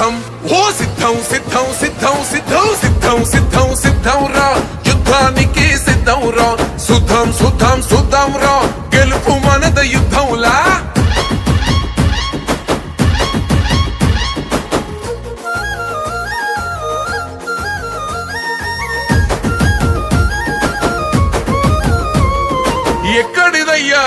సిద్ధం ఓ సిద్ధం సిద్ధం సిద్ధం సిద్ధం సిద్ధం సిద్ధం సిద్ధం రా. యుద్ధానికి సిద్ధం రా. సుధం సుధం సుధం రా.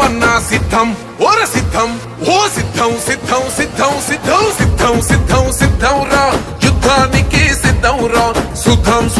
గెలిపించుకుంటామన్నా సిద్ధం? ఓర సిద్ధం. ఓ సిద్ధం సిద్ధం సిద్ధం సిద్ధం సిద్ధం సిద్ధం సిద్ధం రా. యుద్ధానికి సిద్ధం రా. సుధం సుధం సుధం